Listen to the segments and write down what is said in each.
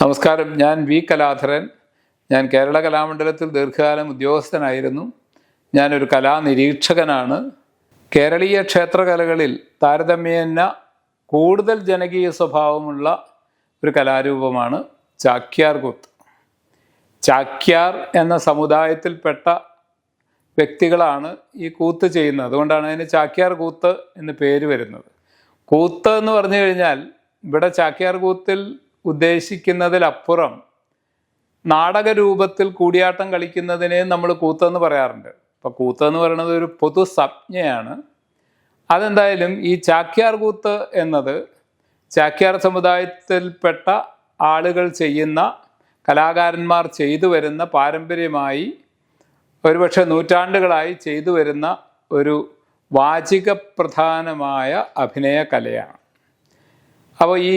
നമസ്കാരം. ഞാൻ വി കലാധരൻ. ഞാൻ കേരള കലാമണ്ഡലത്തിൽ ദീർഘകാലം ഉദ്യോഗസ്ഥനായിരുന്നു. ഞാനൊരു കലാനിരീക്ഷകനാണ്. കേരളീയ ക്ഷേത്രകലകളിൽ താരതമ്യേന കൂടുതൽ ജനകീയ സ്വഭാവമുള്ള ഒരു കലാരൂപമാണ് ചാക്യാർ കൂത്ത്. ചാക്യാർ എന്ന സമുദായത്തിൽപ്പെട്ട വ്യക്തികളാണ് ഈ കൂത്ത് ചെയ്യുന്നത്. അതുകൊണ്ടാണ് അതിന് ചാക്യാർ കൂത്ത് എന്ന് പേര് വരുന്നത്. കൂത്ത് എന്ന് പറഞ്ഞു കഴിഞ്ഞാൽ ഇവിടെ ചാക്യാർ കൂത്തിൽ ഉദ്ദേശിക്കുന്നതിലപ്പുറം നാടക രൂപത്തിൽ കൂടിയാട്ടം കളിക്കുന്നതിനെ നമ്മൾ കൂത്തെന്ന് പറയാറുണ്ട്. അപ്പോൾ കൂത്തെന്ന് പറയുന്നത് ഒരു പൊതു സംജ്ഞയാണ്. അതെന്തായാലും ഈ ചാക്യാർ കൂത്ത് എന്നത് ചാക്യാർ സമുദായത്തിൽപ്പെട്ട ആളുകൾ ചെയ്യുന്ന കലാകാരന്മാർ ചെയ്തു വരുന്ന പാരമ്പര്യമായി ഒരുപക്ഷെ നൂറ്റാണ്ടുകളായി ചെയ്തു വരുന്ന ഒരു വാചിക പ്രധാനമായ അഭിനയ കലയാണ് അപ്പോൾ ഈ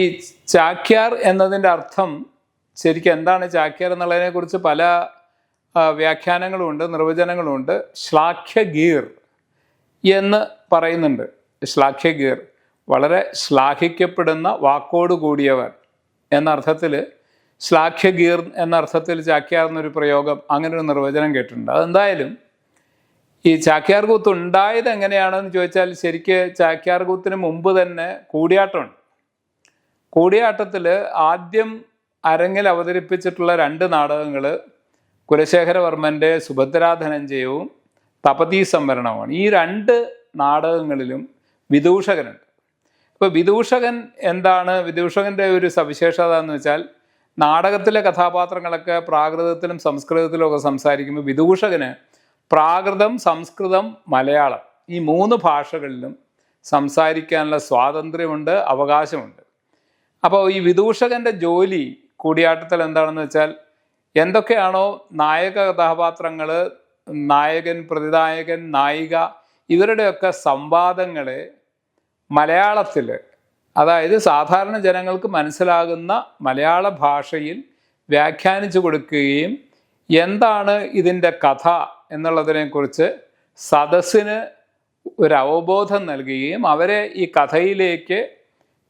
ചാക്യാർ എന്നതിന്റെ അർത്ഥം ശരിക്കും എന്താണ് ചാക്യാർ എന്നുള്ളതിനെക്കുറിച്ച് പല വ്യാഖ്യാനങ്ങളുമുണ്ട് നിർവചനങ്ങളുമുണ്ട്. ശ്ലാഘ്യഗീർ എന്ന് പറയുന്നുണ്ട്. ശ്ലാഘ്യഗീർ വളരെ ശ്ലാഘിക്കപ്പെടുന്ന വാക്കോട് കൂടിയവർ എന്ന അർത്ഥത്തിൽ ശ്ലാഘ്യഗീർ എന്ന അർത്ഥത്തിൽ ചാക്യാർ എന്നൊരു പ്രയോഗം അങ്ങനെ ഒരു നിർവചനം കേട്ടിട്ടുണ്ട്. അതെന്തായാലും ഈ ചാക്യാർ കൂത്ത് ഉണ്ടായത് എങ്ങനെയാണെന്ന് ചോദിച്ചാൽ ശരിക്ക് ചാക്യാർ കൂത്തിന് മുമ്പ് തന്നെ കൂടിയാട്ടമുണ്ട്. കൂടിയാട്ടത്തിൽ ആദ്യം അരങ്ങിൽ അവതരിപ്പിച്ചിട്ടുള്ള രണ്ട് നാടകങ്ങൾ കുലശേഖരവർമ്മന്റെ സുഭദ്രാധനഞ്ജയവും തപതീ സംവരണവുമാണ് ഈ രണ്ട് നാടകങ്ങളിലും വിദൂഷകനുണ്ട്. ഇപ്പോൾ വിദൂഷകൻ എന്താണ്? വിദൂഷകന്റെ ഒരു സവിശേഷത എന്ന് വെച്ചാൽ നാടകത്തിലെ കഥാപാത്രങ്ങളൊക്കെ പ്രാകൃതത്തിലും സംസ്കൃതത്തിലും ഒക്കെ സംസാരിക്കുമ്പോൾ വിദൂഷകന് പ്രാകൃതം സംസ്കൃതം മലയാളം ഈ മൂന്ന് ഭാഷകളിലും സംസാരിക്കാനുള്ള സ്വാതന്ത്ര്യമുണ്ട് അവകാശമുണ്ട്. അപ്പോൾ ഈ വിദൂഷകന്റെ ജോലി കൂടിയാട്ടത്തിൽ എന്താണെന്ന് വെച്ചാൽ എന്തൊക്കെയാണോ നായക കഥാപാത്രങ്ങൾ നായകൻ പ്രതിനായകൻ നായിക ഇവരുടെയൊക്കെ സംവാദങ്ങളെ മലയാളത്തിൽ അതായത് സാധാരണ ജനങ്ങൾക്ക് മനസ്സിലാകുന്ന മലയാള ഭാഷയിൽ വ്യാഖ്യാനിച്ചു കൊടുക്കുകയും എന്താണ് ഇതിന്റെ കഥ എന്നുള്ളതിനെക്കുറിച്ച് സദസ്സിന് ഒരു അവബോധം നൽകുകയും അവരെ ഈ കഥയിലേക്ക്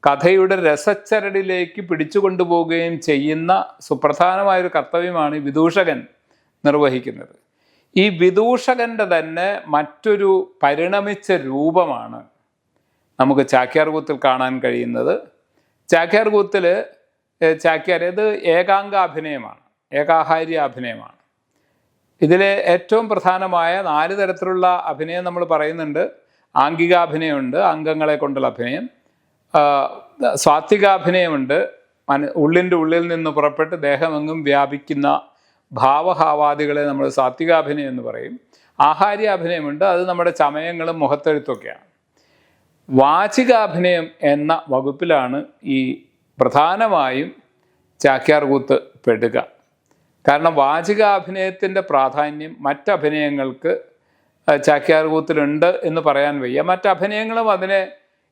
കഥയുടെ രസച്ചരടിലേക്ക് പിടിച്ചു കൊണ്ടുപോവുകയും ചെയ്യുന്ന സുപ്രധാനമായൊരു കർത്തവ്യമാണ് വിദൂഷകൻ നിർവഹിക്കുന്നത്. ഈ വിദൂഷകന്റെ തന്നെ മറ്റൊരു പരിണമിച്ച രൂപമാണ് നമുക്ക് ചാക്യാർകൂത്തിൽ കാണാൻ കഴിയുന്നത്. ചാക്യാർകൂത്തിൽ ചാക്യാർ ഇത് ഏകാംഗ അഭിനയമാണ് ഏകാഹാര്യ അഭിനയമാണ്. ഇതിലെ ഏറ്റവും പ്രധാനമായ നാല് തരത്തിലുള്ള അഭിനയം നമ്മൾ പറയുന്നുണ്ട്. ആംഗികാഭിനയമുണ്ട് അംഗങ്ങളെ കൊണ്ടുള്ള അഭിനയം. സ്വാത്വികാഭിനയമുണ്ട്. മന ഉള്ളിന്റെ ഉള്ളിൽ നിന്ന് പുറപ്പെട്ട് ദേഹമെങ്ങും വ്യാപിക്കുന്ന ഭാവഹാവാദികളെ നമ്മൾ സാത്വികാഭിനയം എന്ന് പറയും. ആഹാര്യ അഭിനയമുണ്ട് അത് നമ്മുടെ ചമയങ്ങളും മുഖത്തെഴുത്തൊക്കെയാണ് വാചികാഭിനയം എന്ന വകുപ്പിലാണ് ഈ പ്രധാനമായും ചാക്യാർകൂത്ത് പെടുക. കാരണം വാചികാഭിനയത്തിന്റെ പ്രാധാന്യം മറ്റഭിനയങ്ങൾക്ക് ചാക്യാർ കൂത്തിലുണ്ട് എന്ന് പറയാൻ വയ്യ. മറ്റഭിനയങ്ങളും അതിനെ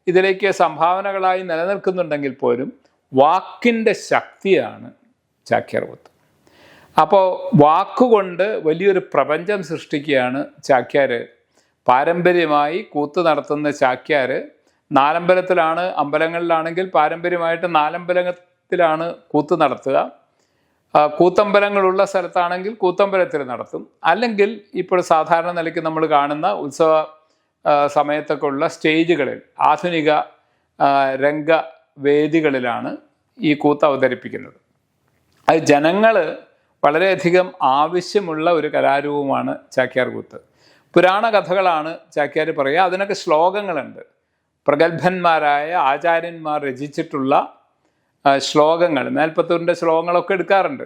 ഇതിലേക്ക് സംഭാവനകളായി നിലനിൽക്കുന്നുണ്ടെങ്കിൽ പോലും വാക്കിന്റെ ശക്തിയാണ് ചാക്യാർവത്ത് അപ്പോൾ വാക്കുകൊണ്ട് വലിയൊരു പ്രപഞ്ചം സൃഷ്ടിക്കുകയാണ് ചാക്യാർ പാരമ്പര്യമായി കൂത്ത് നടത്തുന്ന ചാക്യാർ നാലമ്പലത്തിലാണ് അമ്പലങ്ങളിലാണെങ്കിൽ പാരമ്പര്യമായിട്ട് നാലമ്പലത്തിലാണ് കൂത്ത് നടത്തുക. കൂത്തമ്പലങ്ങളുള്ള സ്ഥലത്താണെങ്കിൽ കൂത്തമ്പലത്തിൽ നടത്തും. അല്ലെങ്കിൽ ഇപ്പോൾ സാധാരണ നിലയ്ക്ക് നമ്മൾ കാണുന്ന ഉത്സവ സമയത്തൊക്കെ ഉള്ള സ്റ്റേജുകളിൽ ആധുനിക രംഗവേദികളിലാണ് ഈ കൂത്ത് അവതരിപ്പിക്കുന്നത്. അത് ജനങ്ങൾ വളരെയധികം ആവശ്യമുള്ള ഒരു കലാരൂപമാണ് ചാക്യാർ കൂത്ത്. പുരാണ കഥകളാണ് ചാക്യാർ പറയുക. അതിനൊക്കെ ശ്ലോകങ്ങളുണ്ട്. പ്രഗത്ഭന്മാരായ ആചാര്യന്മാർ രചിച്ചിട്ടുള്ള ശ്ലോകങ്ങൾ മേൽപ്പത്തൂരിന്റെ ശ്ലോകങ്ങളൊക്കെ എടുക്കാറുണ്ട്.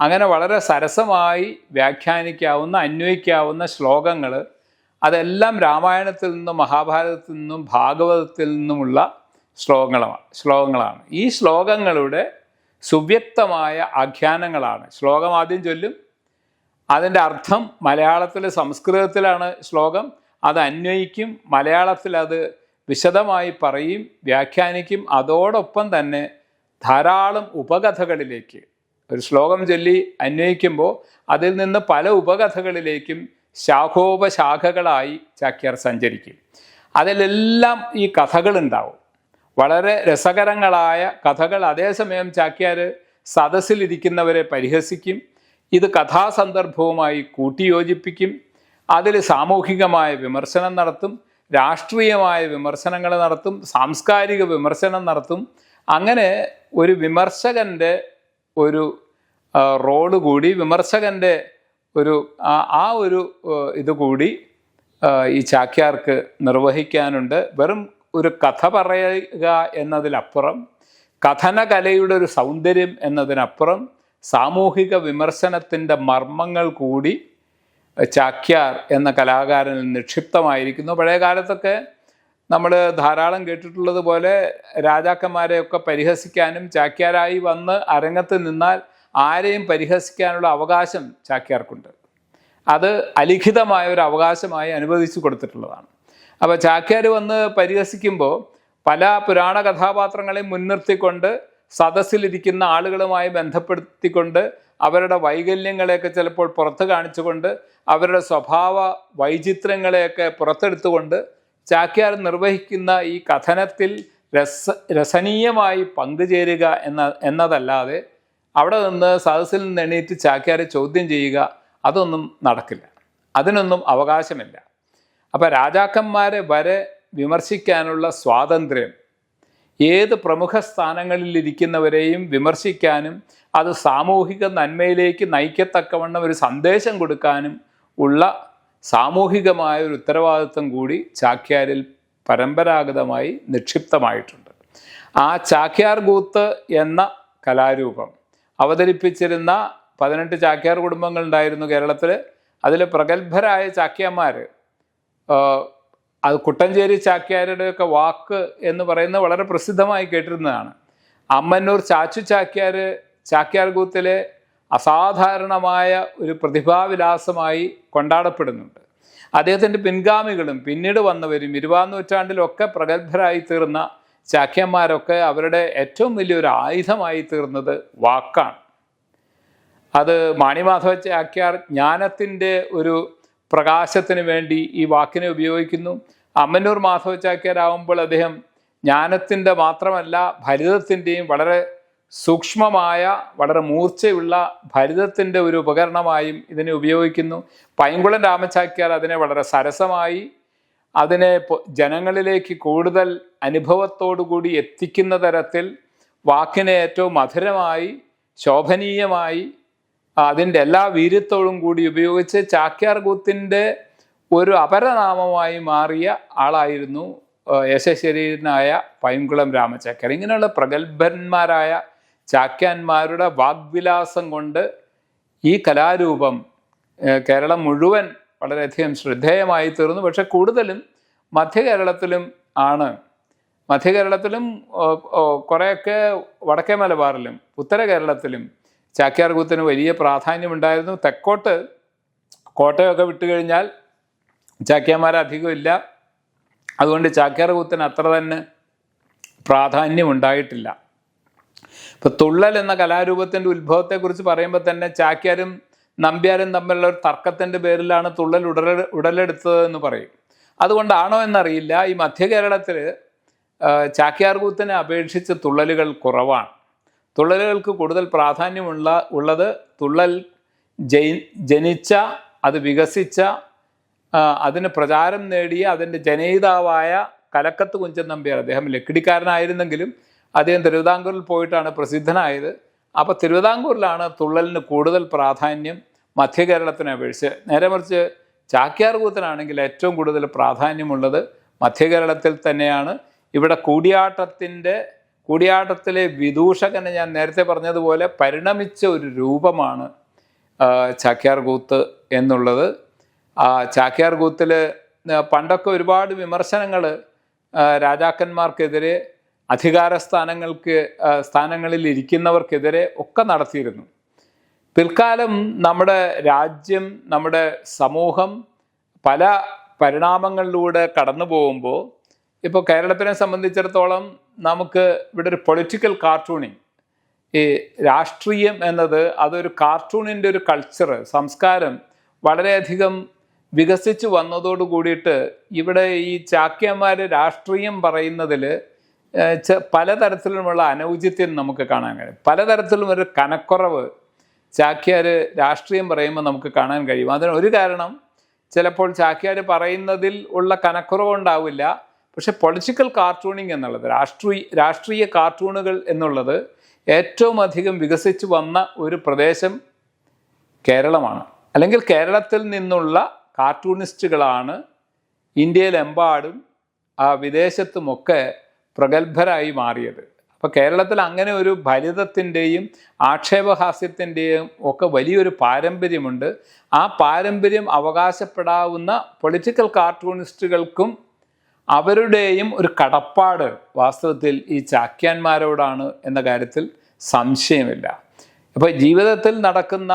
അങ്ങനെ വളരെ സരസമായി വ്യാഖ്യാനിക്കാവുന്ന അന്വയിക്കാവുന്ന ശ്ലോകങ്ങൾ അതെല്ലാം രാമായണത്തിൽ നിന്നും മഹാഭാരതത്തിൽ നിന്നും ഭാഗവതത്തിൽ നിന്നുമുള്ള ശ്ലോകങ്ങളാണ് ശ്ലോകങ്ങളാണ്. ഈ ശ്ലോകങ്ങളുടെ സുവ്യക്തമായ ആഖ്യാനങ്ങളാണ്. ശ്ലോകം ആദ്യം ചൊല്ലും. അതിന്റെ അർത്ഥം മലയാളത്തിൽ സംസ്കൃതത്തിലാണ് ശ്ലോകം. അത് അന്വയിക്കും. മലയാളത്തിൽ അത് വിശദമായി പറയും വ്യാഖ്യാനിക്കും. അതോടൊപ്പം തന്നെ ധാരാളം ഉപകഥകളിലേക്ക് ഒരു ശ്ലോകം ചൊല്ലി അന്വയിക്കുമ്പോൾ അതിൽ നിന്ന് പല ഉപകഥകളിലേക്കും ശാഖോപശാഖകളായി ചാക്യാർ സഞ്ചരിക്കും. അതിലെല്ലാം ഈ കഥകളുണ്ടാവും. വളരെ രസകരങ്ങളായ കഥകൾ. അതേസമയം ചാക്യാർ സദസ്സിലിരിക്കുന്നവരെ പരിഹസിക്കും. ഇത് കഥാസന്ദർഭവുമായി കൂട്ടിയോജിപ്പിക്കും. അതിൽ സാമൂഹികമായ വിമർശനം നടത്തും. രാഷ്ട്രീയമായ വിമർശനങ്ങൾ നടത്തും. സാംസ്കാരിക വിമർശനം നടത്തും. അങ്ങനെ ഒരു വിമർശകന്റെ ഒരു റോൾ കൂടി വിമർശകന്റെ ഒരു ആ- ഒരു ആ, ഇത് കൂടി ആ, ഈ ചാക്യാർക്ക് നിർവഹിക്കാനുണ്ട്. വെറും ഒരു കഥ പറയുക എന്നതിലപ്പുറം കഥനകലയുടെ ഒരു സൗന്ദര്യം എന്നതിനപ്പുറം സാമൂഹിക വിമർശനത്തിന്റെ മർമ്മങ്ങൾ കൂടി ചാക്യാർ എന്ന കലാകാരനിൽ നിക്ഷിപ്തമായിരിക്കുന്നു. പഴയ കാലത്തൊക്കെ നമ്മൾ ധാരാളം കേട്ടിട്ടുള്ളത് പോലെ രാജാക്കന്മാരെയൊക്കെ പരിഹസിക്കാനും ചാക്യാരായി വന്ന് അരങ്ങത്ത് നിന്നാൽ ആരെയും പരിഹസിക്കാനുള്ള അവകാശം ചാക്യാർക്കുണ്ട്. അത് അലിഖിതമായ ഒരു അവകാശമായി അനുവദിച്ചു കൊടുത്തിട്ടുള്ളതാണ്. അപ്പോൾ ചാക്യാർ വന്ന് പരിഹസിക്കുമ്പോൾ പല പുരാണ കഥാപാത്രങ്ങളെയും മുൻനിർത്തിക്കൊണ്ട് സദസ്സിലിരിക്കുന്ന ആളുകളുമായി ബന്ധപ്പെടുത്തിക്കൊണ്ട് അവരുടെ വൈകല്യങ്ങളെയൊക്കെ ചിലപ്പോൾ പുറത്ത് കാണിച്ചുകൊണ്ട് അവരുടെ സ്വഭാവ വൈചിത്രങ്ങളെയൊക്കെ പുറത്തെടുത്തുകൊണ്ട് ചാക്യാർ നിർവഹിക്കുന്ന ഈ കഥനത്തിൽ രസ രസനീയമായി പങ്കുചേരുക എന്ന എന്നതല്ലാതെ അവിടെ നിന്ന് സദസ്സിൽ നിന്ന് എണീറ്റ് ചാക്യാരെ ചോദ്യം ചെയ്യുക അതൊന്നും നടക്കില്ല. അതിനൊന്നും അവകാശമില്ല. അപ്പം രാജാക്കന്മാരെ വരെ വിമർശിക്കാനുള്ള സ്വാതന്ത്ര്യം ഏത് പ്രമുഖ സ്ഥാനങ്ങളിലിരിക്കുന്നവരെയും വിമർശിക്കാനും അത് സാമൂഹിക നന്മയിലേക്ക് നയിക്കത്തക്കവണ്ണം ഒരു സന്ദേശം കൊടുക്കാനും ഉള്ള സാമൂഹികമായ ഒരു ഉത്തരവാദിത്വം കൂടി ചാക്യാരിൽ പരമ്പരാഗതമായി നിക്ഷിപ്തമായിട്ടുണ്ട്. ആ ചാക്യാർ കൂത്ത് എന്ന കലാരൂപം അവതരിപ്പിച്ചിരുന്ന പതിനെട്ട് ചാക്യാർ കുടുംബങ്ങൾ ഉണ്ടായിരുന്നു കേരളത്തിൽ അതിൽ പ്രഗത്ഭരായ ചാക്യാന്മാർ അത് കുട്ടഞ്ചേരി ചാക്യാരുടെയൊക്കെ വാക്ക് എന്ന് പറയുന്നത് വളരെ പ്രസിദ്ധമായി കേട്ടിരുന്നതാണ്. അമ്മന്നൂർ ചാച്ചു ചാക്യാർ ചാക്യാർ കൂത്തിലെ അസാധാരണമായ ഒരു പ്രതിഭാവിലാസമായി കൊണ്ടാടപ്പെടുന്നുണ്ട്. അദ്ദേഹത്തിന്റെ പിൻഗാമികളും പിന്നീട് വന്നവരും ഇരുപതാം നൂറ്റാണ്ടിലൊക്കെ പ്രഗത്ഭരായി തീർന്ന ചാക്യന്മാരൊക്കെ അവരുടെ ഏറ്റവും വലിയൊരു ആയുധമായി തീർന്നത് വാക്കാണ്. അത് മാണിമാധവ ചാക്യാർ ജ്ഞാനത്തിന്റെ ഒരു പ്രകാശത്തിന് വേണ്ടി ഈ വാക്കിനെ ഉപയോഗിക്കുന്നു. അമ്മന്നൂർ മാധവ ചാക്യാരാകുമ്പോൾ അദ്ദേഹം ജ്ഞാനത്തിന്റെ മാത്രമല്ല ഭരിതത്തിന്റെയും വളരെ സൂക്ഷ്മമായ വളരെ മൂർച്ചയുള്ള ഭരിതത്തിന്റെ ഒരു ഉപകരണമായും ഇതിനെ ഉപയോഗിക്കുന്നു. പൈങ്കുളം രാമചാക്യാർ അതിനെ വളരെ സരസമായി അതിനെ ജനങ്ങളിലേക്ക് കൂടുതൽ അനുഭവത്തോടുകൂടി എത്തിക്കുന്ന തരത്തിൽ വാക്കിനെ ഏറ്റവും മധുരമായി ശോഭനീയമായി അതിന്റെ എല്ലാ വീര്യത്തോടും കൂടി ഉപയോഗിച്ച് ചാക്യാർ കൂത്തിന്റെ ഒരു അപരനാമമായി മാറിയ ആളായിരുന്നു യശശരീരനായ പൈങ്കുളം രാമചാക്യാർ. ഇങ്ങനെയുള്ള പ്രഗത്ഭന്മാരായ ചാക്യാന്മാരുടെ വാഗ്വിലാസം കൊണ്ട് ഈ കലാരൂപം കേരളം മുഴുവൻ വളരെയധികം ശ്രദ്ധേയമായി തീർന്നു. പക്ഷെ കൂടുതലും മധ്യ കേരളത്തിലും ആണ്. മധ്യ കേരളത്തിലും ഓ, ഓ, കുറേയൊക്കെ വടക്കേ മലബാറിലും ഉത്തര കേരളത്തിലും ചാക്യാർകൂത്തിന് വലിയ പ്രാധാന്യമുണ്ടായിരുന്നു. തെക്കോട്ട് കോട്ടയമൊക്കെ വിട്ടുകഴിഞ്ഞാൽ ചാക്യാമാരധികമില്ല അതുകൊണ്ട് ചാക്യാർകൂത്തിന് അത്ര തന്നെ പ്രാധാന്യം ഉണ്ടായിട്ടില്ല ഇപ്പം തുള്ളൽ എന്ന കലാരൂപത്തിന്റെ ഉത്ഭവത്തെക്കുറിച്ച് പറയുമ്പോൾ തന്നെ ചാക്യാരും നമ്പ്യാരും തമ്മിലുള്ള ഒരു തർക്കത്തിന്റെ പേരിലാണ് തുള്ളൽ ഉടലെ ഉടലെടുത്തത് എന്ന് പറയും. അതുകൊണ്ടാണോ എന്നറിയില്ല. ഈ മധ്യ കേരളത്തിൽ ചാക്യാർകൂത്തിനെ അപേക്ഷിച്ച് തുള്ളലുകൾ കുറവാണ്. തുള്ളലുകൾക്ക് കൂടുതൽ പ്രാധാന്യമുള്ള ഉള്ളത് തുള്ളൽ ജനിച്ച അത് വികസിച്ച അതിന് പ്രചാരം നേടിയ അതിന്റെ ജനയിതാവായ കലക്കത്ത് കുഞ്ചൻ നമ്പ്യാർ അദ്ദേഹം ലക്കിടിക്കാരനായിരുന്നെങ്കിലും അദ്ദേഹം തിരുവിതാംകൂറിൽ പോയിട്ടാണ് പ്രസിദ്ധനായത്. അപ്പോൾ തിരുവിതാംകൂറിലാണ് തുള്ളലിന് കൂടുതൽ പ്രാധാന്യം മധ്യ കേരളത്തിനെ അപേക്ഷിച്ച്. നേരെ മറിച്ച് ചാക്യാർകൂത്തിനാണെങ്കിൽ ഏറ്റവും കൂടുതൽ പ്രാധാന്യമുള്ളത് മധ്യ കേരളത്തിൽ തന്നെയാണ്. ഇവിടെ കൂടിയാട്ടത്തിന്റെ കൂടിയാട്ടത്തിലെ വിദൂഷകനെ ഞാൻ നേരത്തെ പറഞ്ഞതുപോലെ പരിണമിച്ച ഒരു രൂപമാണ് ചാക്യാർകൂത്ത് എന്നുള്ളത്. ആ ചാക്യാർകൂത്തിൽ പണ്ടൊക്കെ ഒരുപാട് വിമർശനങ്ങൾ രാജാക്കന്മാർക്കെതിരെ അധികാര സ്ഥാനങ്ങൾക്ക് സ്ഥാനങ്ങളിൽ ഇരിക്കുന്നവർക്കെതിരെ ഒക്കെ നടത്തിയിരുന്നു. പിൽക്കാലം നമ്മുടെ രാജ്യം നമ്മുടെ സമൂഹം പല പരിണാമങ്ങളിലൂടെ കടന്നു പോകുമ്പോൾ ഇപ്പോൾ കേരളത്തിനെ സംബന്ധിച്ചിടത്തോളം നമുക്ക് ഇവിടെ ഒരു പൊളിറ്റിക്കൽ കാർട്ടൂണിങ് ഈ രാഷ്ട്രീയം എന്നത് അതൊരു കാർട്ടൂണിന്റെ ഒരു കൾച്ചർ സംസ്കാരം വളരെയധികം വികസിച്ചു വന്നതോട് കൂടിയിട്ട് ഇവിടെ ഈ ചാക്യന്മാർ രാഷ്ട്രീയം പറയുന്നതിൽ പലതരത്തിലുമുള്ള അനൗചിത്യം നമുക്ക് കാണാൻ കഴിയും. പലതരത്തിലും ഒരു കനക്കുറവ് ചാക്യാർ രാഷ്ട്രീയം പറയുമ്പോൾ നമുക്ക് കാണാൻ കഴിയും. അതിന് ഒരു കാരണം ചിലപ്പോൾ ചാക്യാർ പറയുന്നതിൽ ഉള്ള കനക്കുറവ് ഉണ്ടാവില്ല പക്ഷെ പൊളിറ്റിക്കൽ കാർട്ടൂണിങ് എന്നുള്ളത് രാഷ്ട്രീയ രാഷ്ട്രീയ കാർട്ടൂണുകൾ എന്നുള്ളത് ഏറ്റവും അധികം വികസിച്ചു വന്ന ഒരു പ്രദേശം കേരളമാണ്. അല്ലെങ്കിൽ കേരളത്തിൽ നിന്നുള്ള കാർട്ടൂണിസ്റ്റുകളാണ് ഇന്ത്യയിലെമ്പാടും ആ വിദേശത്തുമൊക്കെ പ്രഗത്ഭരായി മാറിയത്. അപ്പോൾ കേരളത്തിൽ അങ്ങനെ ഒരു ഫലിതത്തിന്റെയും ആക്ഷേപഹാസ്യത്തിന്റെയും ഒക്കെ വലിയൊരു പാരമ്പര്യമുണ്ട്. ആ പാരമ്പര്യം അവകാശപ്പെടാവുന്ന പൊളിറ്റിക്കൽ കാർട്ടൂണിസ്റ്റുകൾക്കും അവരുടെയും ഒരു കടപ്പാട് വാസ്തവത്തിൽ ഈ ചാക്യാന്മാരോടാണ് എന്ന കാര്യത്തിൽ സംശയമില്ല. അപ്പോൾ ജീവിതത്തിൽ നടക്കുന്ന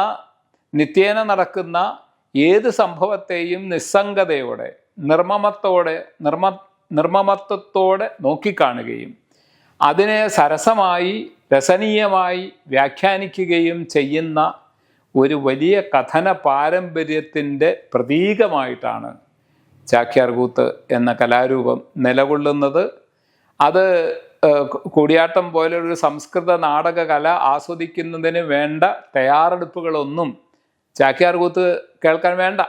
നിത്യേന നടക്കുന്ന ഏത് സംഭവത്തെയും നിസ്സംഗതയോടെ നിർമ്മമത്തോടെ നിർമ്മ നിർമ്മമത്വത്തോടെ നോക്കിക്കാണുകയും അതിനെ സരസമായി രസനീയമായി വ്യാഖ്യാനിക്കുകയും ചെയ്യുന്ന ഒരു വലിയ കഥന പാരമ്പര്യത്തിന്റെ പ്രതീകമായിട്ടാണ് ചാക്യാർകൂത്ത് എന്ന കലാരൂപം നിലകൊള്ളുന്നത്. അത് കൂടിയാട്ടം പോലൊരു സംസ്കൃത നാടക കല ആസ്വദിക്കുന്നതിന് വേണ്ട തയ്യാറെടുപ്പുകളൊന്നും ചാക്യാർകൂത്ത് കേൾക്കാൻ വേണ്ട.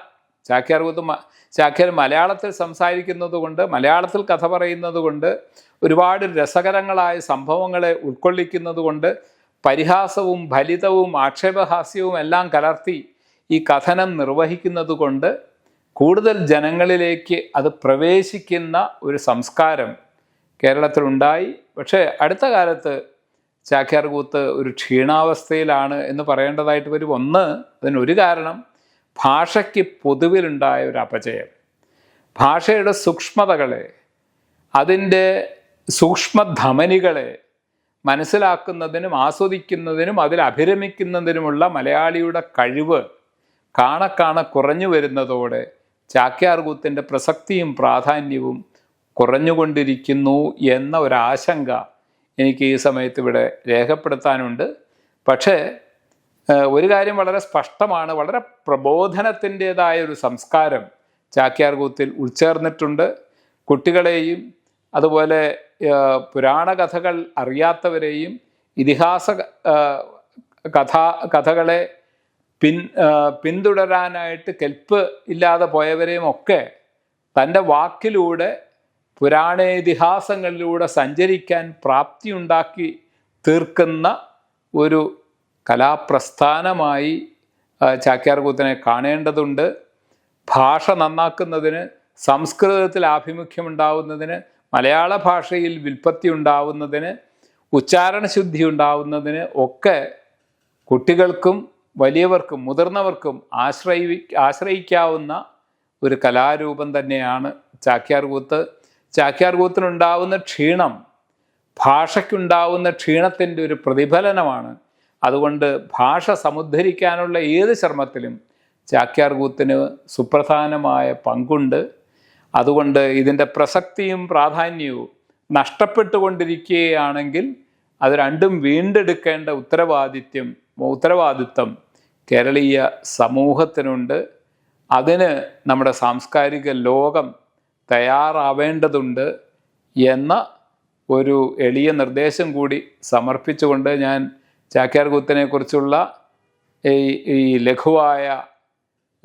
ചാക്യാർകൂത്ത് ചാക്യർ മലയാളത്തിൽ സംസാരിക്കുന്നത് കൊണ്ട് മലയാളത്തിൽ കഥ പറയുന്നത് കൊണ്ട് ഒരുപാട് രസകരങ്ങളായ സംഭവങ്ങളെ ഉൾക്കൊള്ളിക്കുന്നത് കൊണ്ട് പരിഹാസവും ഫലിതവും ആക്ഷേപഹാസ്യവും എല്ലാം കലർത്തി ഈ കഥനം നിർവഹിക്കുന്നത് കൊണ്ട് കൂടുതൽ ജനങ്ങളിലേക്ക് അത് പ്രവേശിക്കുന്ന ഒരു സംസ്കാരം കേരളത്തിലുണ്ടായി. പക്ഷേ അടുത്ത കാലത്ത് ചാക്യാർകൂത്ത് ഒരു ക്ഷീണാവസ്ഥയിലാണ് എന്ന് പറയേണ്ടതായിട്ട് വരും. ഒന്ന് അതിനൊരു കാരണം ഭാഷയ്ക്ക് പൊതുവിലുണ്ടായ ഒരു അപജയം. ഭാഷയുടെ സൂക്ഷ്മതകളെ അതിന്റെ സൂക്ഷ്മധമനികളെ മനസ്സിലാക്കുന്നതിനും ആസ്വദിക്കുന്നതിനും അതിൽ അഭിരമിക്കുന്നതിനുമുള്ള മലയാളിയുടെ കഴിവ് കാണെ കാണെ കുറഞ്ഞു വരുന്നതോടെ ചാക്യാർകൂത്തിന്റെ പ്രസക്തിയും പ്രാധാന്യവും കുറഞ്ഞുകൊണ്ടിരിക്കുന്നു എന്ന ഒരാശങ്ക എനിക്ക് ഈ സമയത്ത് ഇവിടെ രേഖപ്പെടുത്താനുണ്ട്. പക്ഷേ ഒരു കാര്യം വളരെ സ്പഷ്ടമാണ് വളരെ പ്രബോധനത്തിന്റെതായ ഒരു സംസ്കാരം ചാക്യാർ കൂത്തിൽ ഉൾച്ചേർന്നിട്ടുണ്ട്. കുട്ടികളെയും അതുപോലെ പുരാണ കഥകൾ അറിയാത്തവരെയും ഇതിഹാസ കഥ കഥകളെ പിൻ പിന്തുടരാനായിട്ട് കെൽപ്പ് ഇല്ലാതെ പോയവരെയും ഒക്കെ തന്റെ വാക്കിലൂടെ പുരാണേതിഹാസങ്ങളിലൂടെ സഞ്ചരിക്കാൻ പ്രാപ്തിയുണ്ടാക്കി തീർക്കുന്ന ഒരു കലാപ്രസ്ഥാനമായി ചാക്യാർകൂത്തിനെ കാണേണ്ടതുണ്ട്. ഭാഷ നന്നാക്കുന്നതിന് സംസ്കൃതത്തിൽ ആഭിമുഖ്യമുണ്ടാവുന്നതിന് മലയാള ഭാഷയിൽ വിൽപ്പത്തി ഉണ്ടാവുന്നതിന് ഉച്ചാരണശുദ്ധി ഉണ്ടാവുന്നതിന് ഒക്കെ കുട്ടികൾക്കും വലിയവർക്കും മുതിർന്നവർക്കും ആശ്രയി ആശ്രയിക്കാവുന്ന ഒരു കലാരൂപം തന്നെയാണ് ചാക്യാർകൂത്ത്. ചാക്യാർകൂത്തിനുണ്ടാവുന്ന ക്ഷീണം ഭാഷയ്ക്കുണ്ടാവുന്ന ക്ഷീണത്തിന്റെ ഒരു പ്രതിഫലനമാണ് അതുകൊണ്ട് ഭാഷ സമുദ്ധരിക്കാനുള്ള ഏത് ശ്രമത്തിലും ചാക്യാർ കൂത്തിന് സുപ്രധാനമായ പങ്കുണ്ട്. അതുകൊണ്ട് ഇതിന്റെ പ്രസക്തിയും പ്രാധാന്യവും നഷ്ടപ്പെട്ടുകൊണ്ടിരിക്കുകയാണെങ്കിൽ അത് രണ്ടും വീണ്ടെടുക്കേണ്ട ഉത്തരവാദിത്യം ഉത്തരവാദിത്വം കേരളീയ സമൂഹത്തിനുണ്ട്. അതിന് നമ്മുടെ സാംസ്കാരിക ലോകം തയ്യാറാവേണ്ടതുണ്ട് എന്ന ഒരു എളിയ നിർദ്ദേശം കൂടി സമർപ്പിച്ചുകൊണ്ട് ഞാൻ ചാക്യാർകൂത്തിനെ കുറിച്ചുള്ള ഈ ഈ ലഘുവായ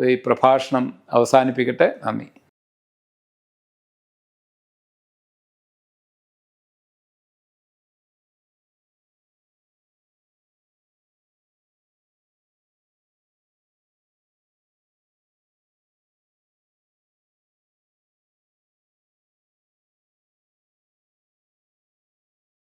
ഈ പ്രഭാഷണം അവസാനിപ്പിക്കട്ടെ. നന്ദി.